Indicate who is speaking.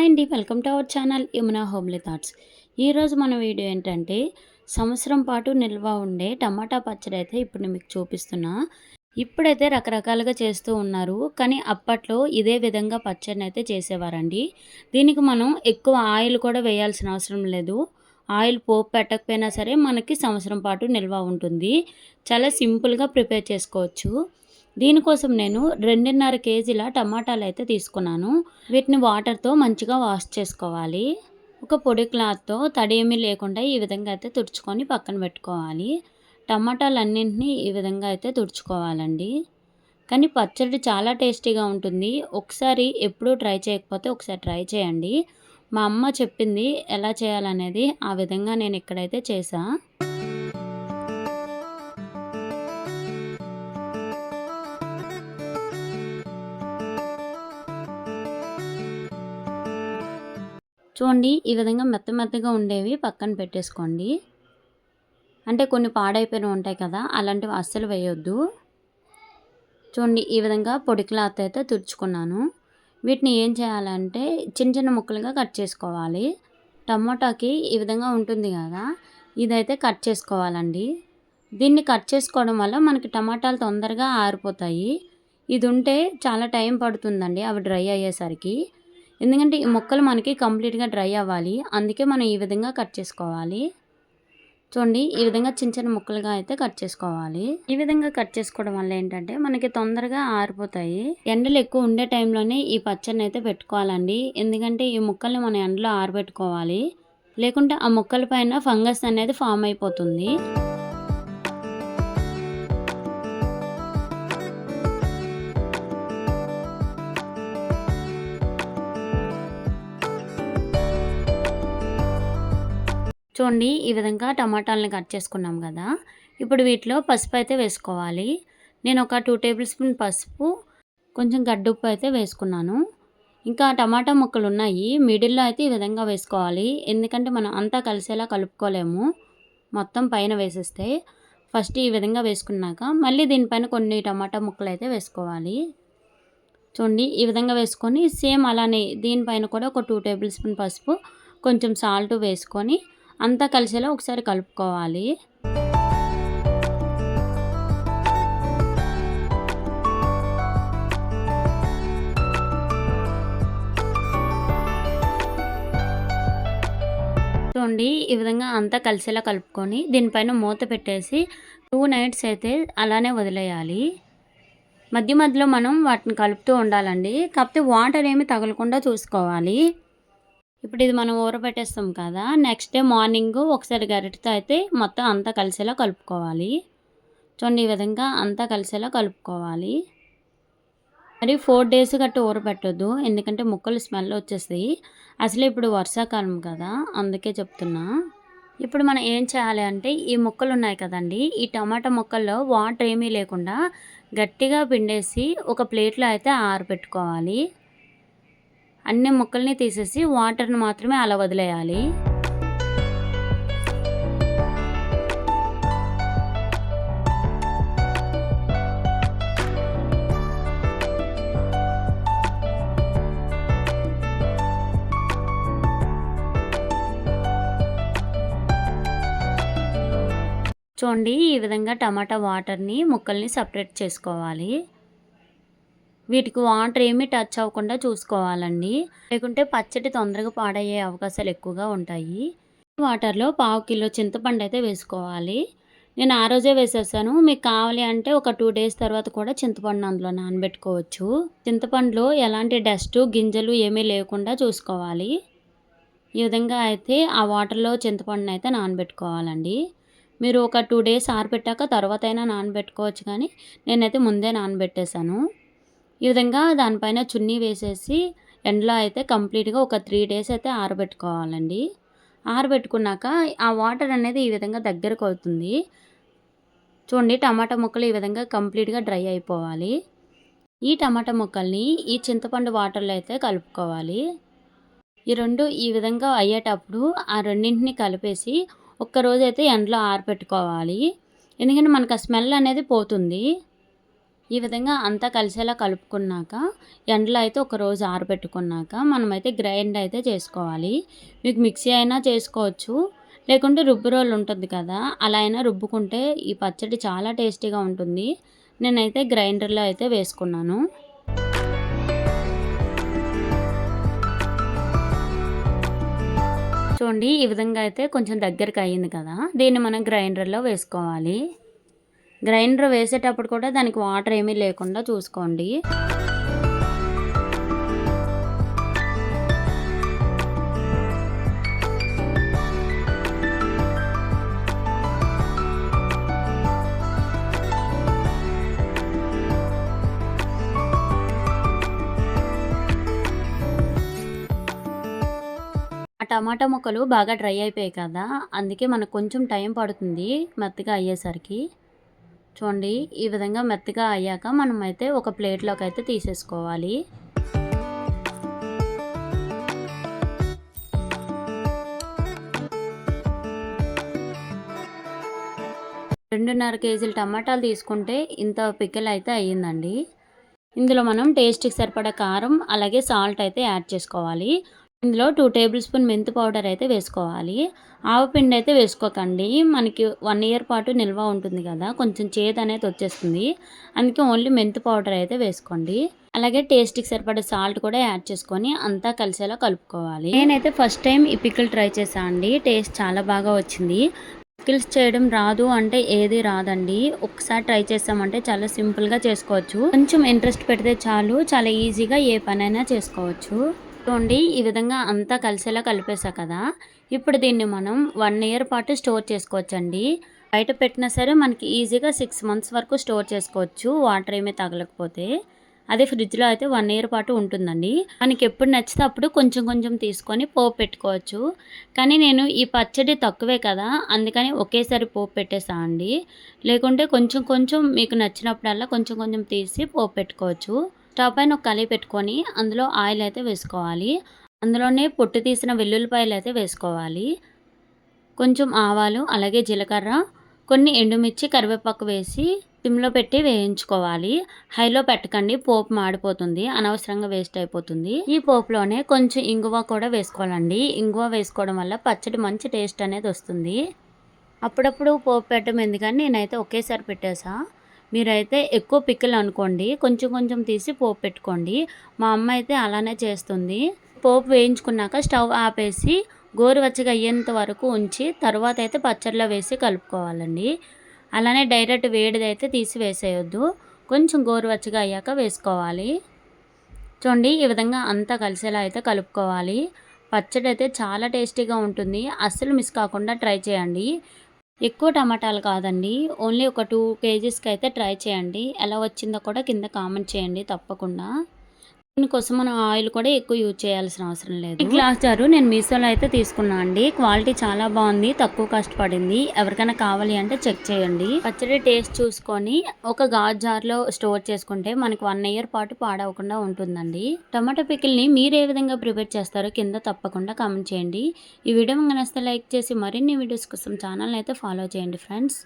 Speaker 1: Hi అండి welcome to our channel Yamuna homely thoughts. ఈరోజు మన వీడియో ఏంటంటే సంవత్సరం పాటు నిల్వ ఉండే టమాటా పచ్చడి అయితే ఇప్పుడు నేను మీకు చూపిస్తున్నా. ఇప్పుడైతే రకరకాలుగా చేస్తూ ఉన్నారు కానీ అప్పట్లో ఇదే విధంగా పచ్చడిని అయితే చేసేవారండి. దీనికి మనం ఎక్కువ ఆయిల్ కూడా వేయాల్సిన అవసరం లేదు. ఆయిల్ పోపు పెట్టకపోయినా సరే మనకి సంవత్సరం పాటు నిల్వ ఉంటుంది. చాలా సింపుల్గా ప్రిపేర్ చేసుకోవచ్చు. దీనికోసం నేను రెండున్నర కేజీల టమాటాలు అయితే తీసుకున్నాను. వీటిని వాటర్తో మంచిగా వాష్ చేసుకోవాలి. ఒక పొడి క్లాత్తో తడి ఏమీ లేకుండా ఈ విధంగా అయితే తుడుచుకొని పక్కన పెట్టుకోవాలి. టమాటాలు అన్నింటినీ ఈ విధంగా అయితే తుడుచుకోవాలండి. కానీ పచ్చడి చాలా టేస్టీగా ఉంటుంది. ఒకసారి ఎప్పుడూ ట్రై చేయకపోతే ఒకసారి ట్రై చేయండి. మా అమ్మ చెప్పింది ఎలా చేయాలనేది ఆ విధంగా నేను ఇక్కడైతే చేసా చూడండి ఈ విధంగా మెత్త మెత్తగా ఉండేవి పక్కన పెట్టేసుకోండి. అంటే కొన్ని పాడైపోయినవి ఉంటాయి కదా అలాంటివి అస్సలు వేయొద్దు. చూడండి ఈ విధంగా పొడి క్లాత్ అయితే తుడుచుకున్నాను. వీటిని ఏం చేయాలంటే చిన్న చిన్న ముక్కలుగా కట్ చేసుకోవాలి. టమోటాకి ఈ విధంగా ఉంటుంది కదా ఇదైతే కట్ చేసుకోవాలండి. దీన్ని కట్ చేసుకోవడం వల్ల మనకి టమాటాలు తొందరగా ఆరిపోతాయి. ఇది ఉంటే చాలా టైం పడుతుందండి అవి డ్రై అయ్యేసరికి. ఎందుకంటే ఈ ముక్కలు మనకి కంప్లీట్గా డ్రై అవ్వాలి. అందుకే మనం ఈ విధంగా కట్ చేసుకోవాలి. చూడండి ఈ విధంగా చిన్న చిన్న ముక్కలుగా అయితే కట్ చేసుకోవాలి. ఈ విధంగా కట్ చేసుకోవడం వల్ల ఏంటంటే మనకి తొందరగా ఆరిపోతాయి. ఎండలు ఎక్కువ ఉండే టైంలోనే ఈ పచ్చడిని అయితే పెట్టుకోవాలండి. ఎందుకంటే ఈ ముక్కల్ని మనం ఎండలో ఆరబెట్టుకోవాలి. లేకుంటే ఆ ముక్కల పైన ఫంగస్ అనేది ఫామ్ అయిపోతుంది. చూడండి ఈ విధంగా టమాటాలని కట్ చేసుకున్నాం కదా. ఇప్పుడు వీటిలో పసుపు అయితే వేసుకోవాలి. నేను ఒక టూ టేబుల్ స్పూన్ పసుపు కొంచెం గడ్డుప్పు అయితే వేసుకున్నాను. ఇంకా టమాటా ముక్కలు ఉన్నాయి. మిడిల్లో అయితే ఈ విధంగా వేసుకోవాలి. ఎందుకంటే మనం అంతా కలిసేలా కలుపుకోలేము. మొత్తం పైన వేసేస్తే ఫస్ట్ ఈ విధంగా వేసుకున్నాక మళ్ళీ దీనిపైన కొన్ని టమాటా ముక్కలు అయితే వేసుకోవాలి. చూడండి ఈ విధంగా వేసుకొని సేమ్ అలానే దీనిపైన కూడా ఒక టూ టేబుల్ స్పూన్ పసుపు కొంచెం సాల్ట్ వేసుకొని అంతా కలిసేలా ఒకసారి కలుపుకోవాలి. చూడండి ఈ విధంగా అంతా కలిసేలా కలుపుకొని దీనిపైన మూత పెట్టేసి టూ నైట్స్ అయితే అలానే వదిలేయాలి. మధ్య మధ్యలో మనం వాటిని కలుపుతూ ఉండాలండి. కాకపోతే వాటర్ ఏమి తగలకుండా చూసుకోవాలి. ఇప్పుడు ఇది మనం ఊరబెట్టేస్తాం కదా నెక్స్ట్ డే మార్నింగ్ ఒకసారి గరిటతో అయితే మొత్తం అంతా కలిసేలా కలుపుకోవాలి. చూడండి ఈ విధంగా అంతా కలిసేలా కలుపుకోవాలి. మరి ఫోర్ డేస్ గట్టు ఊరబెట్టద్దు ఎందుకంటే ముక్కలు స్మెల్ వచ్చేస్తాయి. అసలు ఇప్పుడు వర్షాకాలం కదా అందుకే చెప్తున్నా. ఇప్పుడు మనం ఏం చేయాలి అంటే ఈ ముక్కలు ఉన్నాయి కదండి ఈ టమాటా ముక్కల్లో వాటర్ ఏమీ లేకుండా గట్టిగా పిండేసి ఒక ప్లేట్లో అయితే ఆరబెట్టుకోవాలి. అన్ని ముక్కల్ని తీసేసి వాటర్ని మాత్రమే అలా వదిలేయాలి. చూడండి ఈ విధంగా టమాటా వాటర్ని ముక్కల్ని సపరేట్ చేసుకోవాలి. వీటికి వాటర్ ఏమీ టచ్ అవ్వకుండా చూసుకోవాలండి. లేకుంటే పచ్చడి తొందరగా పాడయ్యే అవకాశాలు ఎక్కువగా ఉంటాయి. వాటర్లో పావు కిలో చింతపండు అయితే వేసుకోవాలి. నేను ఆ రోజే వేసేసాను. మీకు కావాలి అంటే ఒక టూ డేస్ తర్వాత కూడా చింతపండు అందులో నానబెట్టుకోవచ్చు. చింతపండులో ఎలాంటి డస్ట్ గింజలు ఏమీ లేకుండా చూసుకోవాలి. ఈ విధంగా అయితే ఆ వాటర్లో చింతపండుని అయితే నానబెట్టుకోవాలండి. మీరు ఒక టూ డేస్ ఆరబెట్టాక తర్వాత అయినా నానబెట్టుకోవచ్చు కానీ నేనైతే ముందే నానబెట్టేశాను. ఈ విధంగా దానిపైన చున్నీ వేసేసి ఎండలో అయితే కంప్లీట్గా ఒక త్రీ డేస్ అయితే ఆరబెట్టుకోవాలండి. ఆరబెట్టుకున్నాక ఆ వాటర్ అనేది ఈ విధంగా దగ్గరకు అవుతుంది. చూడండి టమాటా ముక్కలు ఈ విధంగా కంప్లీట్గా డ్రై అయిపోవాలి. ఈ టమాటా ముక్కల్ని ఈ చింతపండు వాటర్లో అయితే కలుపుకోవాలి. ఈ రెండు ఈ విధంగా అయ్యేటప్పుడు ఆ రెండింటిని కలిపేసి ఒక్కరోజు అయితే ఎండలో ఆరబెట్టుకోవాలి. ఎందుకంటే మనకు ఆ స్మెల్ అనేది పోతుంది. ఈ విధంగా అంతా కలిసేలా కలుపుకున్నాక ఎండలో అయితే ఒక రోజు ఆరబెట్టుకున్నాక మనమైతే గ్రైండ్ అయితే చేసుకోవాలి. మీకు మిక్సీ అయినా చేసుకోవచ్చు. లేకుంటే రుబ్బు రోల్ ఉంటుంది కదా అలా అయినా రుబ్బుకుంటే ఈ పచ్చడి చాలా టేస్టీగా ఉంటుంది. నేనైతే గ్రైండర్లో అయితే వేసుకున్నాను. చూడండి ఈ విధంగా అయితే కొంచెం దగ్గరకు అయ్యింది కదా దీన్ని మనం గ్రైండర్లో వేసుకోవాలి. గ్రైండర్ వేసేటప్పుడు కూడా దానికి వాటర్ ఏమీ లేకుండా చూసుకోండి. ఆ టమాటా ముక్కలు బాగా డ్రై అయిపోయాయి కదా అందుకే మనకు కొంచెం టైం పడుతుంది మెత్తగా అయ్యేసరికి. చూడండి ఈ విధంగా మెత్తగా అయ్యాక మనమైతే ఒక ప్లేట్లోకి అయితే తీసేసుకోవాలి. రెండున్నర కేజీలు టమాటాలు తీసుకుంటే ఇంత పిక్కలు అయితే అయ్యిందండి. ఇందులో మనం టేస్ట్కి సరిపడా కారం అలాగే సాల్ట్ అయితే యాడ్ చేసుకోవాలి. ఇందులో టూ టేబుల్ స్పూన్ మెంతి పౌడర్ అయితే వేసుకోవాలి. ఆవపిండి అయితే వేసుకోకండి. మనకి వన్ ఇయర్ పాటు నిల్వ ఉంటుంది కదా కొంచెం చేదు అనేది వచ్చేస్తుంది. అందుకే ఓన్లీ మెంతి పౌడర్ అయితే వేసుకోండి. అలాగే టేస్ట్కి సరిపడే సాల్ట్ కూడా యాడ్ చేసుకొని అంతా కలిసేలా కలుపుకోవాలి. నేనైతే ఫస్ట్ టైం ఈ పికిల్ ట్రై చేశాను అండి. టేస్ట్ చాలా బాగా వచ్చింది. పికిల్స్ చేయడం రాదు అంటే ఏది రాదండి. ఒకసారి ట్రై చేసామంటే చాలా సింపుల్గా చేసుకోవచ్చు. కొంచెం ఇంట్రెస్ట్ పెడితే చాలు. చాలా ఈజీగా ఏ పనైనా చేసుకోవచ్చు. చూడండి ఈ విధంగా అంతా కలిసేలా కలిపేసా కదా. ఇప్పుడు దీన్ని మనం వన్ ఇయర్ పాటు స్టోర్ చేసుకోవచ్చండి. బయట పెట్టినా సరే మనకి ఈజీగా సిక్స్ మంత్స్ వరకు స్టోర్ చేసుకోవచ్చు. వాటర్ ఏమీ తగలకపోతే. అదే ఫ్రిడ్జ్లో అయితే వన్ ఇయర్ పాటు ఉంటుందండి. మనకి ఎప్పుడు నచ్చితే అప్పుడు కొంచెం కొంచెం తీసుకొని పోపు పెట్టుకోవచ్చు. కానీ నేను ఈ పచ్చడి తక్కువే కదా. అందుకని ఒకేసారి పోపు పెట్టేసా అండి. లేకుంటే కొంచెం కొంచెం మీకు నచ్చినప్పుడల్లా కొంచెం కొంచెం తీసి పోపు పెట్టుకోవచ్చు. స్టవ్ పైన ఒక కళాయి పెట్టుకొని అందులో ఆయిల్ అయితే వేసుకోవాలి. అందులోనే పొట్టు తీసిన వెల్లుల్లిపాయలు అయితే వేసుకోవాలి. కొంచెం ఆవాలు అలాగే జీలకర్ర కొన్ని ఎండుమిర్చి కరివేపాకు వేసి సిమ్లో పెట్టి వేయించుకోవాలి. హైలో పెట్టకండి పోపు మాడిపోతుంది అనవసరంగా వేస్ట్ అయిపోతుంది. ఈ పోపులోనే కొంచెం ఇంగువ కూడా వేసుకోవాలండి. ఇంగువ వేసుకోవడం వల్ల పచ్చడి మంచి టేస్ట్ అనేది వస్తుంది. అప్పుడప్పుడు పోపు పెట్టడం ఎందుకని నేనైతే ఒకేసారి పెట్టేసా. మీరైతే ఎక్కువ పిక్కలు అనుకోండి కొంచెం కొంచెం తీసి పోపు పెట్టుకోండి. మా అమ్మ అయితే అలానే చేస్తుంది. పోపు వేయించుకున్నాక స్టవ్ ఆపేసి గోరువెచ్చగా అయ్యేంత వరకు ఉంచి తర్వాత అయితే పచ్చడిలో వేసి కలుపుకోవాలండి. అలానే డైరెక్ట్ వేడిది అయితే తీసి వేసేయొద్దు. కొంచెం గోరువెచ్చగా అయ్యాక వేసుకోవాలి. చూడండి ఈ విధంగా అంతా కలిసేలా అయితే కలుపుకోవాలి. పచ్చడి అయితే చాలా టేస్టీగా ఉంటుంది. అస్సలు మిస్ కాకుండా ట్రై చేయండి. ఎక్కువ టమాటాలు కాదండి. ఓన్లీ ఒక టూ కేజీస్కి అయితే ట్రై చేయండి. ఎలా వచ్చిందో కూడా కింద కామెంట్ చేయండి తప్పకుండా. దీనికోసం మనం ఆయిల్ కూడా ఎక్కువ యూజ్ చేయాల్సిన అవసరం లేదు. గ్లాస్ జారు నేను మీషోలో అయితే తీసుకున్నా అండి. క్వాలిటీ చాలా బాగుంది. తక్కువ కష్టపడింది ఎవరికైనా కావాలి అంటే చెక్ చేయండి. పచ్చడి టేస్ట్ చూసుకొని ఒక గాజు జార్లో స్టోర్ చేసుకుంటే మనకి వన్ ఇయర్ పాటు పాడవకుండా ఉంటుందండి. టమాటో పికిల్ని మీరు ఏ విధంగా ప్రిపేర్ చేస్తారో కింద తప్పకుండా కామెంట్ చేయండి. ఈ వీడియో మీకు నచ్చితే లైక్ చేసి మరిన్ని వీడియోస్ కోసం ఛానల్ అయితే ఫాలో చేయండి ఫ్రెండ్స్.